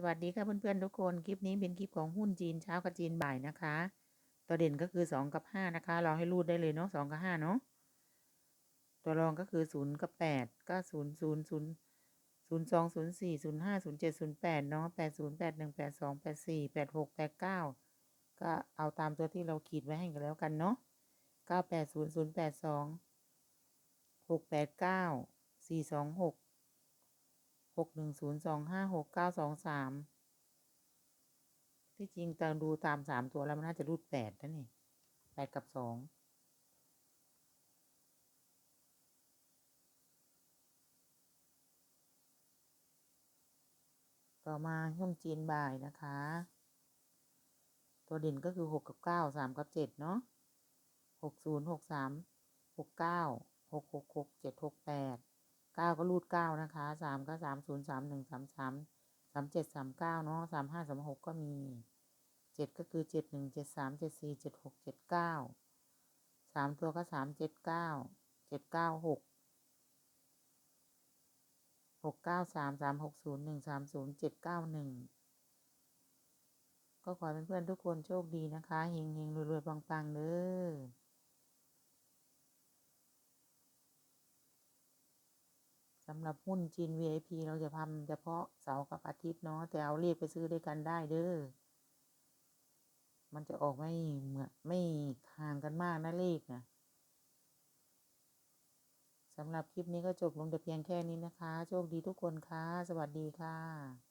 สวัสดีค่ะเพื่อนๆทุกคน คลิปนี้เป็นคลิปของหุ้นจีนเช้ากับจีนบ่ายนะคะ ตัวเด่นก็คือสองกับห้านะคะ ลองให้รูดได้เลยเนาะสองกับห้าเนาะ ตัวรองก็คือศูนย์กับแปดก็ศูนย์ศูนย์ศูนย์ศูนย์สองศูนย์สี่ศูนย์ห้าศูนย์เจ็ดศูนย์แปดเนาะแปดศูนย์แปดหนึ่งแปดสองแปดสี่แปดหกแปดเก้าก็เอาตามตัวที่เราขีดไว้ให้กันแล้วกันเนาะเก้าแปดศูนย์ศูนย์แปดสองหกแปดเก้าสี่สองหก หกหนึ่งศูนย์สองห้าหกเก้าสองสามที่จริงตามดูตามสามตัวแล้วมันน่าจะรูดแปดนะนี่แปดกับสองต่อมาหุ้นจีนบ่ายนะคะ ตัวเด่นก็คือหกกับเก้าสามกับเจ็ดเนาะหกศูนย์หกสามหกเก้าหกหกหกเจ็ดหกแปด เก้าก็รูดเก้านะคะสามก็สามศูนย์สามหนึ่งสามสามสามเจ็ดสามเก้าเนาะสามห้าสามหกก็มีเจ็ดก็คือเจ็ดหนึ่งเจ็ดสามเจ็ดสี่เจ็ดหกเจ็ดเก้าสามตัวก็สามเจ็ดเก้าเจ็ดเก้าหกหกเก้าสามสามหกศูนย์หนึ่งสามศูนย์เจ็ดเก้าหนึ่งก็ขอให้เพื่อนๆทุกคนโชคดีนะคะเฮงเฮงรวยๆปังๆเด้อ สำหรับหุ้นจีน VIP เราจะทำเฉพาะเสาร์กับอาทิตย์เนาะแต่เอาเลขไปซื้อด้วยกันได้เด้อ มันจะออกไม่เหมือนไม่ห่างกันมากนะเลขนะสำหรับคลิปนี้ก็จบลงแต่เพียงแค่นี้นะคะ โชคดีทุกคนค่ะ สวัสดีค่ะ